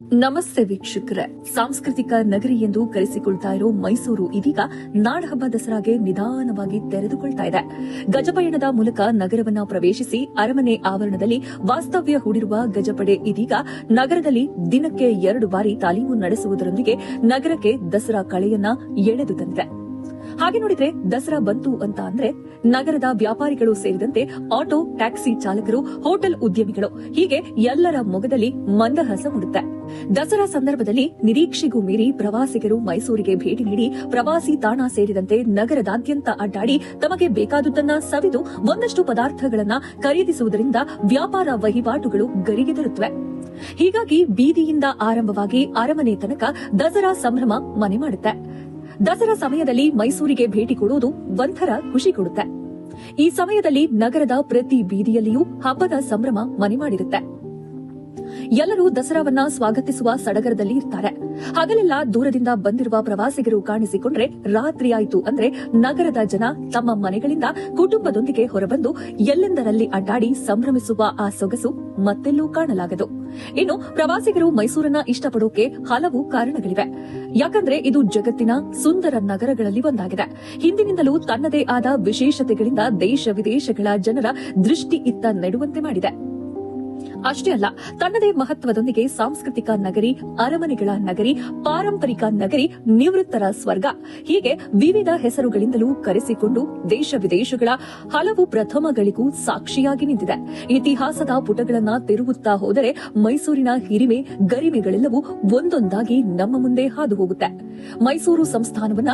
ನಮಸ್ತೆ ವೀಕ್ಷಕರ. ಸಾಂಸ್ಕೃತಿಕ ನಗರಿ ಎಂದು ಕರೆಸಿಕೊಳ್ತಾ ಇರೋ ಮೈಸೂರು ಇದೀಗ ನಾಡಹಬ್ಬ ದಸರಾಗೆ ನಿಧಾನವಾಗಿ ತೆರೆದುಕೊಳ್ತಾ ಇದೆ. ಗಜಪಯಣದ ಮೂಲಕ ನಗರವನ್ನ ಪ್ರವೇಶಿಸಿ ಅರಮನೆ ಆವರಣದಲ್ಲಿ ವಾಸ್ತವ್ಯ ಹೂಡಿರುವ ಗಜಪಡೆ ಇದೀಗ ನಗರದಲ್ಲಿ ದಿನಕ್ಕೆ ಎರಡು ಬಾರಿ ತಾಲೀಮು ನಡೆಸುವುದರೊಂದಿಗೆ ನಗರಕ್ಕೆ ದಸರಾ ಕಳೆಯನ್ನ ಎಳೆದು ತಂದಿದೆ ಹಾಗೆ ನೋಡಿದ್ರೆ ದಸರಾ ಬಂತು ಅಂತ ಅಂದ್ರೆ ನಗರದ ವ್ಯಾಪಾರಿಗಳು ಸೇರಿದಂತೆ ಆಟೋ, ಟ್ಯಾಕ್ಸಿ ಚಾಲಕರು, ಹೋಟೆಲ್ ಉದ್ಯಮಿಗಳು ಹೀಗೆ ಎಲ್ಲರ ಮೊಗದಲ್ಲಿ ಮಂದಹಾಸ ಮೂಡುತ್ತೆ. ದಸರಾ ಸಂದರ್ಭದಲ್ಲಿ ನಿರೀಕ್ಷೆಗೂ ಮೀರಿ ಪ್ರವಾಸಿಗರು ಮೈಸೂರಿಗೆ ಭೇಟಿ ನೀಡಿ ಪ್ರವಾಸಿ ತಾಣ ಸೇರಿದಂತೆ ನಗರದಾದ್ಯಂತ ಅಡ್ಡಾಡಿ ತಮಗೆ ಬೇಕಾದುದನ್ನ ಸವಿದು ಒಂದಷ್ಟು ಪದಾರ್ಥಗಳನ್ನು ಖರೀದಿಸುವುದರಿಂದ ವ್ಯಾಪಾರ ವಹಿವಾಟುಗಳು ಗರಿಗೆದರುತ್ತವೆ ಹೀಗಾಗಿ ಬೀದಿಯಿಂದ ಆರಂಭವಾಗಿ ಅರಮನೆ ತನಕ ದಸರಾ ಸಂಭ್ರಮ ಮನೆ ಮಾಡುತ್ತೆ. ದಸರಾ ಸಮಯದಲ್ಲಿ ಮೈಸೂರಿಗೆ ಭೇಟಿ ಕೊಡುವುದು ಒಂಥರ ಖುಷಿ ಕೊಡುತ್ತೆ. ಈ ಸಮಯದಲ್ಲಿ ನಗರದ ಪ್ರತಿ ಬೀದಿಯಲ್ಲಿಯೂ ಹಬ್ಬದ ಸಂಭ್ರಮ ಮನೆ ಮಾಡಿರುತ್ತೆ. ಎಲ್ಲರೂ ದಸರಾವನ್ನ ಸ್ವಾಗತಿಸುವ ಸಡಗರದಲ್ಲಿ ಇರ್ತಾರೆ. ಹಗಲೆಲ್ಲ ದೂರದಿಂದ ಬಂದಿರುವ ಪ್ರವಾಸಿಗರು ಕಾಣಿಸಿಕೊಂಡ್ರೆ ರಾತ್ರಿ ಆಯ್ತು ಅಂದ್ರೆ ನಗರದ ಜನ ತಮ್ಮ ಮನೆಗಳಿಂದ ಕುಟುಂಬದೊಂದಿಗೆ ಹೊರಬಂದು ಎಲ್ಲೆಂದರಲ್ಲಿ ಅಡ್ಡಾಡಿ ಸಂಭ್ರಮಿಸುವ ಆ ಸೊಗಸು ಮತ್ತೆಲ್ಲೂ ಕಾಣಲಾಗದು. ಇನ್ನು ಪ್ರವಾಸಿಗರು ಮೈಸೂರನ್ನ ಇಷ್ಟಪಡೋಕೆ ಹಲವು ಕಾರಣಗಳಿವೆ. ಯಾಕಂದ್ರೆ ಇದು ಜಗತ್ತಿನ ಸುಂದರ ನಗರಗಳಲ್ಲಿ ಒಂದಾಗಿದೆ. ಹಿಂದಿನಿಂದಲೂ ತನ್ನದೇ ಆದ ವಿಶೇಷತೆಗಳಿಂದ ದೇಶ ವಿದೇಶಗಳ ಜನರ ದೃಷ್ಟಿ ಇತ್ತ ನೆಡುವಂತೆ ಮಾಡಿದೆ. ಅಷ್ಟೇ ಅಲ್ಲ, ತನ್ನದೇ ಮಹತ್ವದೊಂದಿಗೆ ಸಾಂಸ್ಕೃತಿಕ ನಗರಿ, ಅರಮನೆಗಳ ನಗರಿ, ಪಾರಂಪರಿಕ ನಗರಿ, ನಿವೃತ್ತರ ಸ್ವರ್ಗ. ಹೀಗೆ ವಿವಿಧ ಹೆಸರುಗಳಿಂದಲೂ ಕರೆಸಿಕೊಂಡು ದೇಶ ವಿದೇಶಗಳ ಹಲವು ಪ್ರಥಮಗಳಿಗೂ ಸಾಕ್ಷಿಯಾಗಿ ನಿಂತಿದೆ. ಇತಿಹಾಸದ ಪುಟಗಳನ್ನ ತಿರುಗುತ್ತಾ ಹೋದರೆ ಮೈಸೂರಿನ ಹಿರಿಮೆ, ಗರಿಮೆಗಳೆಲ್ಲವೂ ಒಂದೊಂದಾಗಿ ನಮ್ಮ ಮುಂದೆ ಹಾದು ಹೋಗುತ್ತೆ. ಮೈಸೂರು ಸಂಸ್ಥಾನವನ್ನ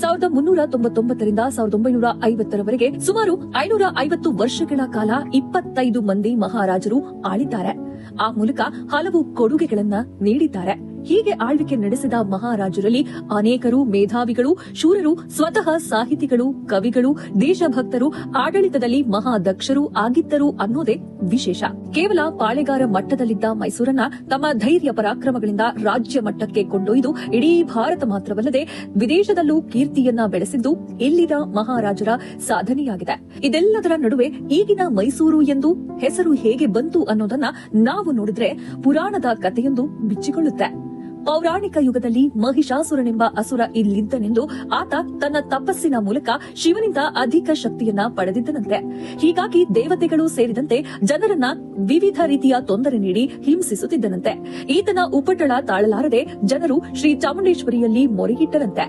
ಸಾವಿರದ ಮುನ್ನೂರ ತೊಂಬತ್ತೊಂಬತ್ತರಿಂದ ಸಾವಿರದ ಒಂಬೈನೂರ ಐವತ್ತರವರೆಗೆ ಸುಮಾರು ಐನೂರ ಐವತ್ತು ವರ್ಷಗಳ ಕಾಲ ಇಪ್ಪತ್ತೈದು ಮಂದಿ ಮಹಾರಾಜರು ಆಳಿದ್ದಾರೆ ಆ ಮೂಲಕ ಹಲವು ಕೊಡುಗೆಗಳನ್ನ ನೀಡಿದ್ದಾರೆ. ಹೀಗೆ ಆಳ್ವಿಕೆ ನಡೆಸಿದ ಮಹಾರಾಜರಲ್ಲಿ ಅನೇಕರು ಮೇಧಾವಿಗಳು, ಶೂರರು, ಸ್ವತಃ ಸಾಹಿತಿಗಳು, ಕವಿಗಳು, ದೇಶಭಕ್ತರು, ಆಡಳಿತದಲ್ಲಿ ಮಹಾದಕ್ಷರು ಆಗಿದ್ದರು ಅನ್ನೋದೇ ವಿಶೇಷ. ಕೇವಲ ಪಾಳೆಗಾರ ಮಟ್ಟದಲ್ಲಿದ್ದ ಮೈಸೂರನ್ನ ತಮ್ಮ ಧೈರ್ಯ ಪರಾಕ್ರಮಗಳಿಂದ ರಾಜ್ಯ ಮಟ್ಟಕ್ಕೆ ಕೊಂಡೊಯ್ದು ಇಡೀ ಭಾರತ ಮಾತ್ರವಲ್ಲದೆ ವಿದೇಶದಲ್ಲೂ ಕೀರ್ತಿಯನ್ನ ಬೆಳೆಸಿದ್ದು ಇಲ್ಲಿನ ಮಹಾರಾಜರ ಸಾಧನೆಯಾಗಿದೆ. ಇದೆಲ್ಲದರ ನಡುವೆ ಈಗಿನ ಮೈಸೂರು ಎಂದು ಹೆಸರು ಹೇಗೆ ಬಂತು ಅನ್ನೋದನ್ನ ನಾವು ನೋಡಿದ್ರೆ ಪುರಾಣದ ಕಥೆಯೊಂದು ಬಿಚ್ಚಿಕೊಳ್ಳುತ್ತೆ. ಪೌರಾಣಿಕ ಯುಗದಲ್ಲಿ ಮಹಿಷಾಸುರನೆಂಬ ಅಸುರ ಇಲ್ಲಿದ್ದನೆಂದು ಆತ ತನ್ನ ತಪಸ್ಸಿನ ಮೂಲಕ ಶಿವನಿಂದ ಅಧಿಕ ಶಕ್ತಿಯನ್ನ ಪಡೆದಿದ್ದನಂತೆ. ಹೀಗಾಗಿ ದೇವತೆಗಳು ಸೇರಿದಂತೆ ಜನರನ್ನ ವಿವಿಧ ರೀತಿಯ ತೊಂದರೆ ನೀಡಿ ಹಿಂಸಿಸುತ್ತಿದ್ದನಂತೆ. ಈತನ ಉಪಟಳ ತಾಳಲಾರದೆ ಜನರು ಶ್ರೀ ಚಾಮುಂಡೇಶ್ವರಿಯಲ್ಲಿ ಮೊರೆಗಿಟ್ಟರಂತೆ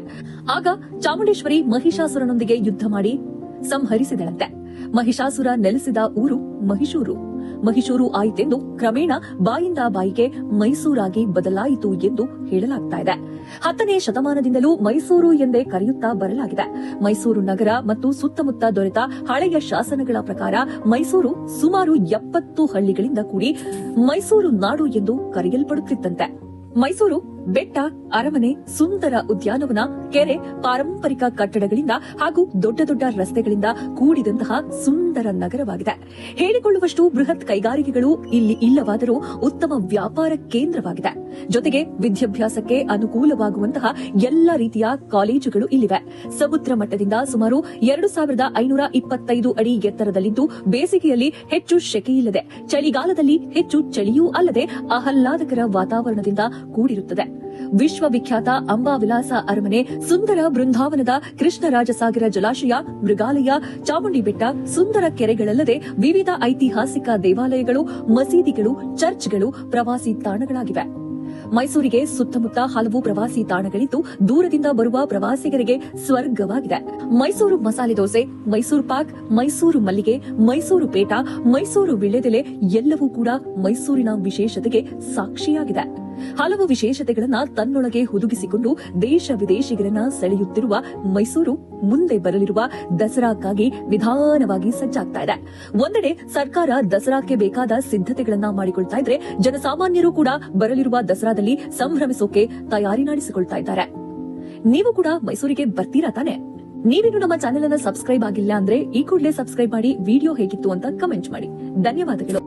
ಆಗ ಚಾಮುಂಡೇಶ್ವರಿ ಮಹಿಷಾಸುರನೊಂದಿಗೆ ಯುದ್ಧ ಮಾಡಿ ಸಂಹರಿಸಿದಳಂತೆ. ಮಹಿಷಾಸುರ ನೆಲೆಸಿದ ಊರು ಮಹಿಷೂರು. ಮಹಿಷೂರು ಆಯಿತೆಂದು ಕ್ರಮೇಣ ಬಾಯಿಂದ ಬಾಯಿಗೆ ಮೈಸೂರಾಗಿ ಬದಲಾಯಿತು ಎಂದು ಹೇಳಲಾಗ್ತಾ ಇದೆ. ಹತ್ತನೇ ಶತಮಾನದಿಂದಲೂ ಮೈಸೂರು ಎಂದೇ ಕರೆಯುತ್ತಾ ಬರಲಾಗಿದೆ. ಮೈಸೂರು ನಗರ ಮತ್ತು ಸುತ್ತಮುತ್ತ ದೊರೆತ ಹಳೆಯ ಶಾಸನಗಳ ಪ್ರಕಾರ ಮೈಸೂರು ಸುಮಾರು ಎಪ್ಪತ್ತು ಹಳ್ಳಿಗಳಿಂದ ಕೂಡಿ ಮೈಸೂರು ನಾಡು ಎಂದು ಕರೆಯಲ್ಪಡುತ್ತಿತ್ತಂತೆ ಮೈಸೂರು ಬೆಟ್ಟ, ಅರಮನೆ, ಸುಂದರ ಉದ್ಯಾನವನ, ಕೆರೆ, ಪಾರಂಪರಿಕ ಕಟ್ಟಡಗಳಿಂದ ಹಾಗೂ ದೊಡ್ಡ ದೊಡ್ಡ ರಸ್ತೆಗಳಿಂದ ಕೂಡಿದಂತಹ ಸುಂದರ ನಗರವಾಗಿದೆ. ಹೇಳಿಕೊಳ್ಳುವಷ್ಟು ಬೃಹತ್ ಕೈಗಾರಿಕೆಗಳು ಇಲ್ಲಿ ಇಲ್ಲವಾದರೂ ಉತ್ತಮ ವ್ಯಾಪಾರ ಕೇಂದ್ರವಾಗಿದೆ. ಜೊತೆಗೆ ವಿದ್ಯಾಭ್ಯಾಸಕ್ಕೆ ಅನುಕೂಲವಾಗುವಂತಹ ಎಲ್ಲ ರೀತಿಯ ಕಾಲೇಜುಗಳು ಇಲ್ಲಿವೆ. ಸಮುದ್ರ ಮಟ್ಟದಿಂದ ಸುಮಾರು ಎರಡು ಸಾವಿರದ ಐನೂರ ಇಪ್ಪತ್ತೈದು ಅಡಿ ಎತ್ತರದಲ್ಲಿದ್ದು ಬೇಸಿಗೆಯಲ್ಲಿ ಹೆಚ್ಚು ಶೆಕೆಯಿಲ್ಲದೆ ಚಳಿಗಾಲದಲ್ಲಿ ಹೆಚ್ಚು ಚಳಿಯೂ ಅಲ್ಲದೆ ಆಹ್ಲಾದಕರ ವಾತಾವರಣದಿಂದ ಕೂಡಿರುತ್ತದೆ. ವಿಶ್ವವಿಖ್ಯಾತ ಅಂಬಾವಿಲಾಸ ಅರಮನೆ, ಸುಂದರ ಬೃಂದಾವನದ ಕೃಷ್ಣರಾಜಸಾಗರ ಜಲಾಶಯ, ಮೃಗಾಲಯ, ಚಾಮುಂಡಿ ಬೆಟ್ಟ, ಸುಂದರ ಕೆರೆಗಳಲ್ಲದೆ ವಿವಿಧ ಐತಿಹಾಸಿಕ ದೇವಾಲಯಗಳು, ಮಸೀದಿಗಳು, ಚರ್ಚ್ಗಳು, ಪ್ರವಾಸಿ ತಾಣಗಳಾಗಿವೆ. ಮೈಸೂರಿಗೆ ಸುತ್ತಮುತ್ತ ಹಲವು ಪ್ರವಾಸಿ ತಾಣಗಳಿದ್ದು, ದೂರದಿಂದ ಬರುವ ಪ್ರವಾಸಿಗರಿಗೆ ಸ್ವರ್ಗವಾಗಿದೆ. ಮೈಸೂರು ಮಸಾಲೆ ದೋಸೆ, ಮೈಸೂರು ಪಾಕ್, ಮೈಸೂರು ಮಲ್ಲಿಗೆ, ಮೈಸೂರು ಪೇಟ, ಮೈಸೂರು ವಿಳ್ಳೆದೆಲೆ ಎಲ್ಲವೂ ಕೂಡ ಮೈಸೂರಿನ ವಿಶೇಷತೆಗೆ ಸಾಕ್ಷಿಯಾಗಿದೆ. ಹಲವು ವಿಶೇಷತೆಗಳನ್ನ ತನ್ನೊಳಗೆ ಹುದುಗಿಸಿಕೊಂಡು ದೇಶ ವಿದೇಶಿಗರನ್ನ ಸೆಳೆಯುತ್ತಿರುವ ಮೈಸೂರು ಮುಂದೆ ಬರಲಿರುವ ದಸರಾಕ್ಕಾಗಿ ನಿಧಾನವಾಗಿ ಸಜ್ಜಾಗ್ತಾ ಇದೆ. ಒಂದೆಡೆ ಸರ್ಕಾರ ದಸರಾಕ್ಕೆ ಬೇಕಾದ ಸಿದ್ಧತೆಗಳನ್ನ ಮಾಡಿಕೊಳ್ತಾ ಇದ್ರೆ ಜನಸಾಮಾನ್ಯರು ಕೂಡ ಬರಲಿರುವ ದಸರಾದಲ್ಲಿ ಸಂಭ್ರಮಿಸೋಕೆ ತಯಾರಿ ನಡೆಸಿಕೊಳ್ತಾ ಇದ್ದಾರೆ. ನೀವು ಕೂಡ ಮೈಸೂರಿಗೆ ಬರ್ತೀರಾ ತಾನೆ? ನೀವಿನ್ನು ನಮ್ಮ ಚಾನೆಲ್ ಅನ್ನ ಸಬ್ಸ್ಕ್ರೈಬ್ ಆಗಿಲ್ಲ ಅಂದ್ರೆ ಈ ಕೂಡಲೇ ಸಬ್ಸ್ಕ್ರೈಬ್ ಮಾಡಿ, ವಿಡಿಯೋ ಹೇಗಿತ್ತು ಅಂತ ಕಮೆಂಟ್ ಮಾಡಿ. ಧನ್ಯವಾದಗಳು.